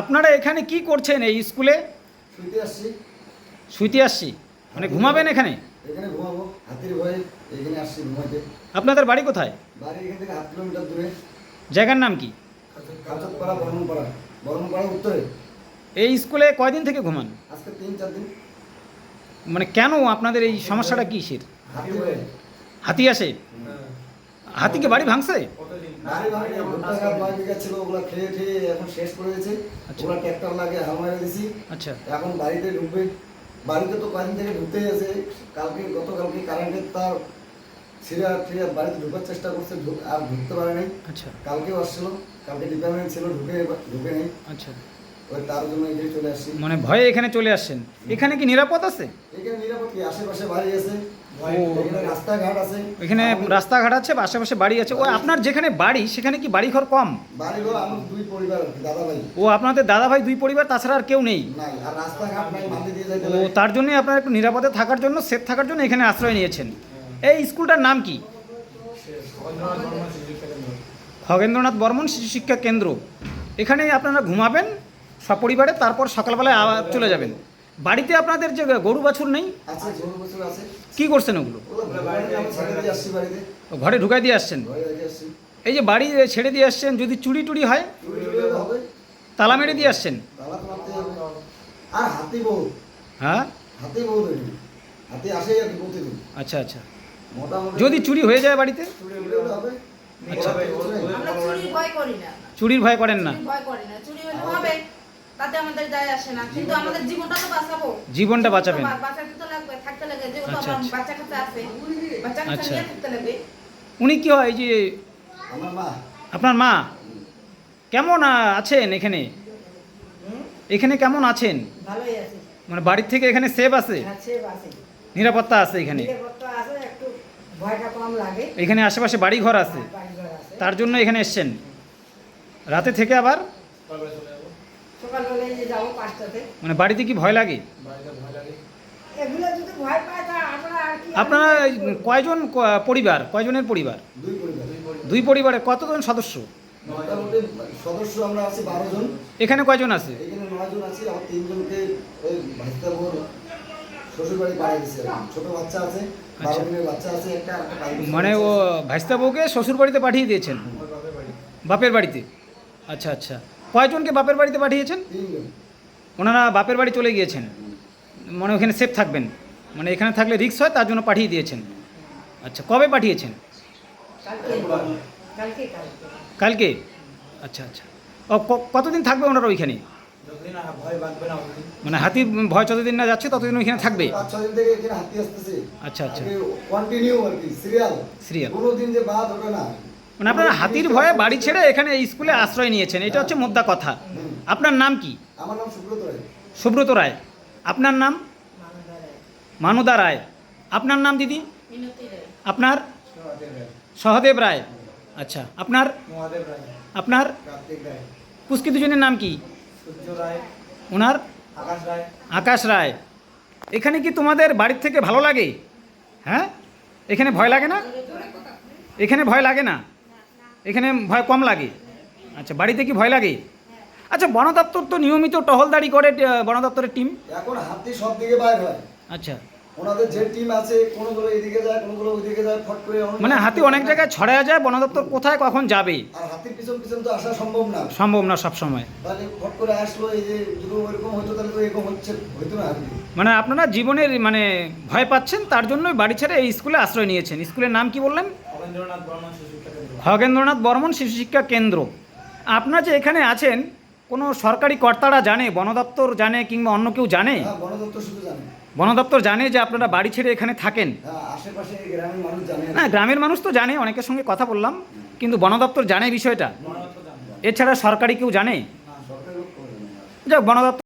আপনারা এখানে কি করছেন এই স্কুলে? শুইতে আসছি। শুইতে আসছি। মানে ঘুমাবেন এখানে? এখানে ঘুমাবো। হাতির ভয়ে এখানে আসছি ঘুমাইতে আপনাদের বাড়ি কোথায়? বাড়ি এখান থেকে হাফ কিলোমিটার দূরে। জায়গার নাম কি? কাঁচকপাড়া বর্মনপাড়া বর্মনপাড়া উত্তরে। এই স্কুলে কয়দিন থেকে ঘুমান? আজকে তিন চার দিন। মানে কেন আপনাদের এই সমস্যাটা কিসের? হাতি ভয়ে। হাতি আসে? হাতিকে বাড়ি ভাঙছে? ওগুলো খেয়ে খেয়ে এখন শেষ করে দিয়েছে। আচ্ছা। ওগুলো ট্র্যাক্টর লাগে হাল মেরে দিছি। আচ্ছা। এখন বাড়িতে ঢুকবে। বাড়িতে তো কয়েকদিন থেকে ঢুকতেই আছে কালকে গতকালকে কারেন্টের তার ছিঁড়া ঠিড়া বাড়িতে ঢুকার চেষ্টা করছে আর ঢুকতে পারে নাই। আচ্ছা। কালকেও আসছিল। কালকে ডিপার্টমেন্ট ছিল ঢুকে ঢুকে নেই। আচ্ছা। ওই তার জন্য এখানে চলে আসছি। মানে ভয়ে এখানে চলে আসছেন? এখানে কি নিরাপদ আছে? এখানে নিরাপদ কি? আশেপাশে বাড়ি আছে। রাস্তাঘাট আছে। এখানে রাস্তাঘাট আছে বা আশেপাশে বাড়ি আছে। ও আপনার যেখানে বাড়ি সেখানে কি বাড়ি ঘর কম বাড়িঘর আমার দুই পরিবার দাদা ভাই ও আপনাদের দাদা ভাই দুই পরিবার তাছাড়া আর কেউ নেই? আর রাস্তাঘাট নাই দিয়ে যাইতে ও তার জন্যই আপনারা একটু নিরাপদে থাকার জন্য সেফ থাকার জন্য এখানে আশ্রয় নিয়েছেন। এই স্কুলটার নাম কি? খগেন্দ্রনাথ বর্মন শিশু শিক্ষা কেন্দ্র। এখানে আপনারা ঘুমাবেন? সপরিবারে তারপর সকালবেলায় আবার চলে যাবেন। বাড়িতে আপনাদের যে গরু বাছুর নেই? কি করছেন ওগুলো? ওগুলো বাড়িতে আমি ছেড়ে দিয়ে আসছি বাড়িতে। ঘরে ঢুকাই দিয়ে আসছেন? এই যে বাড়ি ছেড়ে দিয়ে আসছেন যদি চুরি টুরি হয় তালা মেরে দিয়ে আসছেন? তালা তো মারতে হবে। আর হাতি বহু। হ্যাঁ? আচ্ছা আচ্ছা। যদি চুরি হয়ে যায় বাড়িতে? আচ্ছা। আমরা চুরি ভয় করি না। চুরির ভয় করেন না। তাতে আমাদের যায় আসে না। কিন্তু আমাদের জীবনটা তো বাঁচাবো। জীবনটা বাঁচাবেন। বাঁচাতে তো লাগবে থাকতে লাগে যেহেতু আচ্ছা, আমার আচ্ছা। বাচ্চা কাচ্চা আছে বাচ্চা কাচ্চা আচ্ছা। নিয়ে থাকতে লাগবে। উনি কি হয় এই যে আমার মা। আপনার মা? কেমন আছেন এখানে? এখানে কেমন আছেন? ভালোই আছে। মানে বাড়ির থেকে এখানে সেফ আছে? আছে। নিরাপত্তা আছে এখানে? এখানে আশেপাশে বাড়ি ঘর আছে আছে। তার জন্য এখানে এসছেন? রাতে থেকে আবার? যাব পাঁচটাতে। মানে বাড়িতে কি ভয় লাগে? এগুলো যদি ভয় পায় তা আমরা আর কি আপনারা কয়জন ক- পরিবার? কয়জনের পরিবার? দুই পরিবার পরিবারে। কতজন সদস্য? সদস্য আমরা আছি বারো জন। এখানে কয়জন আছে? এখানে নয় জন আছি আমার তিনজনকে ওই ভাইস্তা বোর শ্বশুর বাড়ি পাড়া গেছে ছোট বাচ্চা আছে বারো আচ্ছা। দিনের বাচ্চা আছে একটা মানে ও ভাইস্তা বউকে শ্বশুর বাড়িতে পাঠিয়ে দিয়েছেন? বাপের বাড়িতে? আচ্ছা আচ্ছা। কয়জনকে বাপের বাড়িতে পাঠিয়েছেন? ওনারা বাপের বাড়ি চলে গিয়েছেন। মানে ওখানে সেফ থাকবেন। মানে এখানে থাকলে রিক্স হয় তার জন্য পাঠিয়ে দিয়েছেন। আচ্ছা কবে পাঠিয়েছেন? কালকে। কালকে কালকে। কালকে? আচ্ছা আচ্ছা। ও কতদিন থাকবে ওনারা ওইখানে? মানে হাতি ভয় যতদিন না যাচ্ছে ততদিন ওইখানে থাকবে? আচ্ছা আচ্ছা। কন্টিনিউ আর কি সিরিয়াল সিরিয়াল কোনো দিন যে বাদ ওটা না। মানে আপনারা হাতির ভয়ে বাড়ি ছেড়ে এখানে এই স্কুলে আশ্রয় নিয়েছেন এটা হচ্ছে মোদ্দা কথা। আপনার নাম কি? আমার নাম সুব্রত রায়। সুব্রত রায়। আপনার নাম? মানুদা রায়। আপনার নাম দিদি? আপনার? সহদেব রায়। আচ্ছা আপনার? আপনার? পুষ্কি দুজনের নাম কি? ওনার? আকাশ রায়। এখানে কি তোমাদের বাড়ির থেকে ভালো লাগে? হ্যাঁ? এখানে ভয় লাগে না? এখানে ভয় লাগে না? এখানে ভয় কম লাগে। আচ্ছা বাড়িতে কি ভয় লাগে? আচ্ছা বন দপ্তর তো নিয়মিত টহলদারি করে বন দপ্তরের টিম। এখন হাতি সব দিকে বাইর হয়। আচ্ছা। ওনাদের যে টিম আছে কোনোগুলো এদিকে যায় কোনোগুলো ওইদিকে যায় ফট করে মানে হাতি অনেক জায়গায় ছড়ায় যায় বন দপ্তর কোথায় কখন যাবে? আর হাতির পিছন পিছন তো আসা সম্ভব না। সম্ভব না সব সময় তাহলে ফট করে আসলো এই যে যদি ওইরকম হতো তাহলে তো এরকম হচ্ছে হইতো না আর মানে আপনারা জীবনের মানে ভয় পাচ্ছেন তার জন্যই বাড়ি ছেড়ে এই স্কুলে আশ্রয় নিয়েছেন। স্কুলের নাম কি বললেন? খগেন্দ্রনাথ বর্মন শিশু শিক্ষা কেন্দ্র। আপনারা যে এখানে আছেন কোনো সরকারি কর্তারা জানে বন দপ্তর জানে কিংবা অন্য কেউ জানে? হ্যাঁ বন দপ্তর জানে। যে আপনারা বাড়ি ছেড়ে এখানে থাকেন? হ্যাঁ গ্রামের মানুষ না গ্রামের মানুষ তো জানে অনেকের সঙ্গে কথা বললাম কিন্তু বন দপ্তর জানে বিষয়টা? এছাড়া সরকারি কেউ জানে না। যাক বন দপ্তর